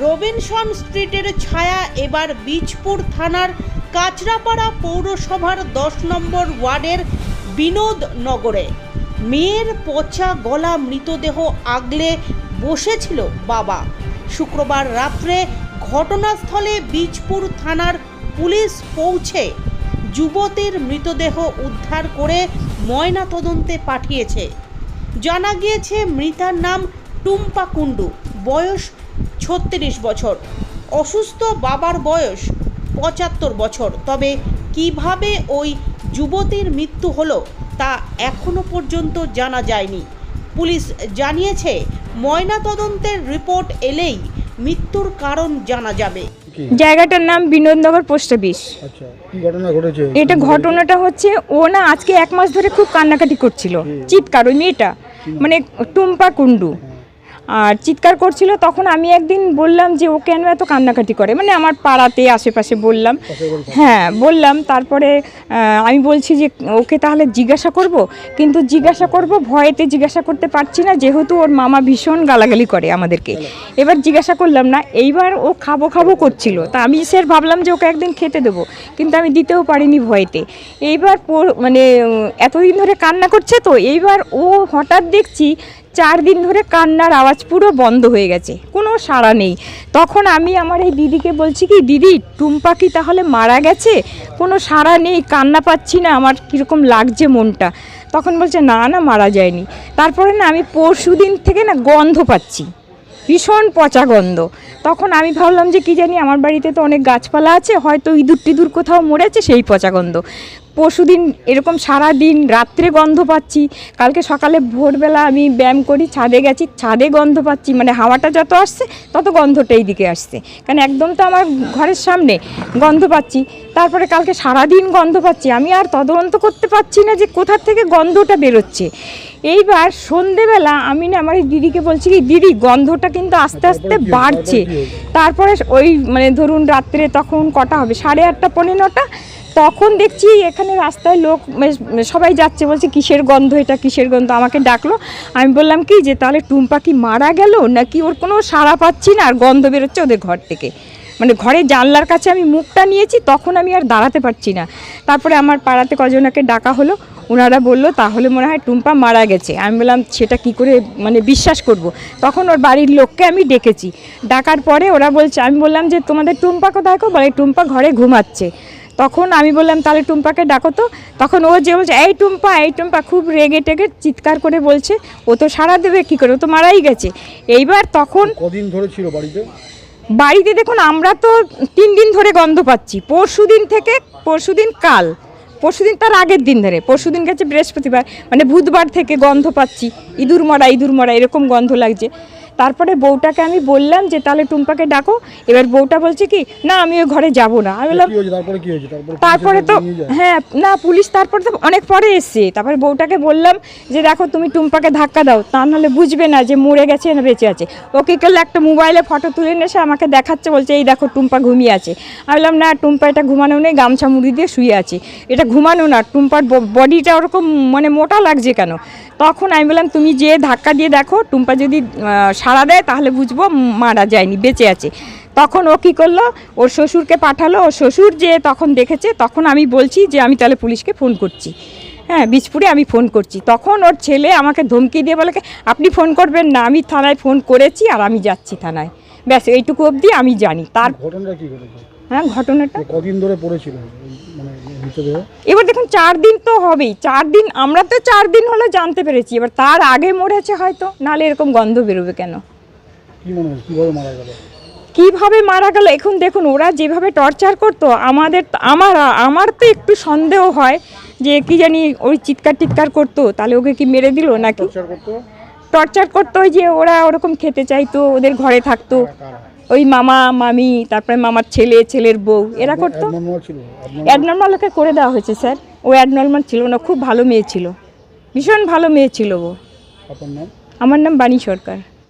Robinson স্ট্রিটের ছায়া এবার বীজপুর থানার কাচরাপাড়া পৌরসভার দশ নম্বর ওয়ার্ডের বিনোদ নগরে। মেয়ের পচা গলা মৃতদেহ আগলে বসেছিল বাবা। শুক্রবার রাত্রে ঘটনাস্থলে বীজপুর থানার পুলিশ পৌঁছে যুবতীর মৃতদেহ উদ্ধার করে ময়নাতদন্তে পাঠিয়েছে। জানা গিয়েছে, মৃতার নাম টুম্পা কুণ্ডু। বয়স ছত্রিশ বছর। অসুস্থ বাবার বয়স পঁচাত্তর বছর। তবে কীভাবে ওই যুবতীর মৃত্যু হলো তা এখনও পর্যন্ত জানা যায়নি। পুলিশ জানিয়েছে ময়নাতদন্তের রিপোর্ট এলেই মৃত্যুর কারণ জানা যাবে। জায়গাটার নাম বিনোদনগর পোস্ট অফিস। আচ্ছা এটা ঘটনাটা হচ্ছে ও না আজকে এক মাস ধরে খুব কান্নাকাটি করছিল। চিৎকার ওই মেয়েটা। মানে টুম্পা কুণ্ডু। আর চিৎকার করছিল তখন আমি একদিন বললাম যে ও কেন এত কান্নাকাটি করে? মানে আমার পাড়াতে আশেপাশে বললাম। হ্যাঁ বললাম তারপরে আমি বলছি যে ওকে তাহলে জিজ্ঞাসা করব? কিন্তু জিজ্ঞাসা করব ভয়েতে জিজ্ঞাসা করতে পারছি না যেহেতু ওর মামা ভীষণ গালাগালি করে আমাদেরকে। এবার জিজ্ঞাসা করলাম না এইবার ও খাব খাব করছিল। তা আমি স্যার ভাবলাম যে ওকে একদিন খেতে দেবো। কিন্তু আমি দিতেও পারিনি ভয়েতে। এইবার মানে এতদিন ধরে কান্না করছে তো এইবার ও হঠাৎ দেখছি চার দিন ধরে কান্নার আওয়াজ পুরো বন্ধ হয়ে গেছে, কোনো সাড়া নেই। তখন আমি আমার এই দিদিকে বলছি কি, দিদি, টুম্পা কি তাহলে মারা গেছে? কোনো সাড়া নেই, কান্না পাচ্ছি না, আমার কীরকম লাগছে মনটা। তখন বলছে, না না, মারা যায়নি। তারপরে না আমি পরশু দিন থেকে না গন্ধ পাচ্ছি, ভীষণ পচা গন্ধ। তখন আমি ভাবলাম যে কি জানি, আমার বাড়িতে তো অনেক গাছপালা আছে, হয়তো ইঁদুর টিদুর কোথাও মরেছে সেই পচা গন্ধ পরশুদিন এরকম সারা দিন রাত্রে গন্ধ পাচ্ছি, কালকে সকালে ভোরবেলা আমি ব্যায়াম করি, ছাদে গেছি, ছাদে গন্ধ পাচ্ছি মানে হাওয়াটা যত আসছে, তত গন্ধটা এই দিকে আসছে। কারণ একদম তো আমার ঘরের সামনে গন্ধ পাচ্ছি, তারপরে কালকে সারা দিন গন্ধ পাচ্ছি, আমি আর তদন্ত করতে পারছি না যে কোথার থেকে গন্ধটা বেরোচ্ছে। এইবার সন্ধেবেলা আমি না আমার দিদিকে বলছি কি দিদি গন্ধটা কিন্তু আস্তে আস্তে কি হয়েছে? বাড়ছে। তারপরে ওই মানে ধরুন রাত্রে তখন কটা হবে? সাড়ে আটটা পৌনে নটা। তখন দেখছি এখানে রাস্তায় লোক বেশ- সবাই যাচ্ছে। বলছে কিসের গন্ধ এটা? কিসের গন্ধ? আমাকে ডাকলো। আমি বললাম কি যে তাহলে টুম্পা কি মারা গেল? নাকি ওর কোনো সাড়া পাচ্ছি না? আর গন্ধ বেরোচ্ছে ওদের ঘর থেকে। মানে ঘরের জানলার কাছে আমি মুখটা নিয়েছি তখন আমি আর দাঁড়াতে পারছি না। তারপরে আমার পাড়াতে কজনাকে ডাকা হলো। ওনারা বলল তাহলে মনে হয় টুম্পা মারা গেছে। আমি বললাম সেটা কি করে মানে বিশ্বাস করব। তখন ওর বাড়ির লোককে আমি ডেকেছি। ডাকার পরে ওরা বলছে আমি বললাম যে তোমাদের টুম্পা কোথায় গো বলে টুম্পা ঘরে ঘুমাচ্ছে। তখন আমি বললাম তাহলে টুম্পাকে ডাকো তো। তখন ও যে বলছে এই টুম্পা এই টুম্পা খুব রেগে টেগে চিৎকার করে বলছে ও তো সারা দেবে কী করে? ও তো মারাই গেছে। এইবার তখন কদিন ধরে ছিল বাড়িতে? বাড়িতে দেখুন আমরা তো তিন দিন ধরে গন্ধ পাচ্ছি। পরশু দিন থেকে পরশু দিন কাল। পরশু দিন তার আগের দিন ধরে, পরশুদিন গেছে বৃহস্পতিবার মানে বুধবার থেকে গন্ধ পাচ্ছি, ইঁদুর মরা ইঁদুর মরা, এরকম গন্ধ লাগছে। তারপরে বউটাকে আমি বললাম যে তাহলে টুম্পাকে ডাকো। এবার বউটা বলছে কি না আমি ওই ঘরে যাব না। আমি বললাম তারপরে তো হ্যাঁ না পুলিশ তারপরে তো অনেক পরে এসছে। তারপরে বউটাকে বললাম যে দেখো তুমি টুম্পাকে ধাক্কা দাও তা নাহলে বুঝবে না যে মরে গেছে না বেঁচে আছে। ওকে করলে একটা মোবাইলে ফটো তুলে নিয়ে এসে আমাকে দেখাচ্ছে বলছে এই দেখো টুম্পা ঘুমিয়ে আছে। আমি বললাম না টুম্পা এটা ঘুমানো নেই গামছা মুড়ি দিয়ে শুয়ে আছে। এটা ঘুমানো না টুম্পার বডিটা ওরকম মানে মোটা লাগছে কেন? তখন আমি বললাম তুমি যে ধাক্কা দিয়ে দেখো টুম্পা যদি সাড়া দেয় তাহলে বুঝব মারা যায়নি বেঁচে আছে। তখন ও কী করল? ওর শ্বশুরকে পাঠালো ওর শ্বশুর যে তখন দেখেছে তখন আমি বলছি যে আমি তাহলে পুলিশকে ফোন করছি। হ্যাঁ বীজপুরে আমি ফোন করছি। তখন ওর ছেলে আমাকে ধমকি দিয়ে বলে আপনি ফোন করবেন না আমি থানায় ফোন করেছি আর আমি যাচ্ছি থানায়। ব্যাস এইটুকু অবধি আমি জানি। তার ঘটনাটা কি হ্যাঁ ঘটনাটা? কদিন ধরে পড়েছিল? মানে এবার দেখুন চার দিন তো হবেই। চার দিন আমরা তো চার দিন হলো জানতে পেরেছি। এবার তার আগে মরেছে হয়তো নাহলে এরকম গন্ধ বেরোবে কেন? কীভাবে মারা গেল? এখন দেখুন ওরা যেভাবে টর্চার করতো আমাদের আমার আমার তো একটু সন্দেহ হয় যে কি জানি ওই চিৎকার টিৎকার করতো তাহলে ওকে কি মেরে দিল নাকি? টর্চার করতো? ওই যে ওরা ওরকম খেতে চাইতো ওদের ঘরে থাকতো। ওই মামা মামি তারপরে মামার ছেলে ছেলের বউ এরা করতো। অ্যাডনর্মাল ওকে করে দেওয়া হয়েছে স্যার। ও অ্যাডনর্মাল ছিল না খুব ভালো মেয়ে ছিল। ভীষণ ভালো মেয়ে ছিল ও। আমার নাম বাণী সরকার।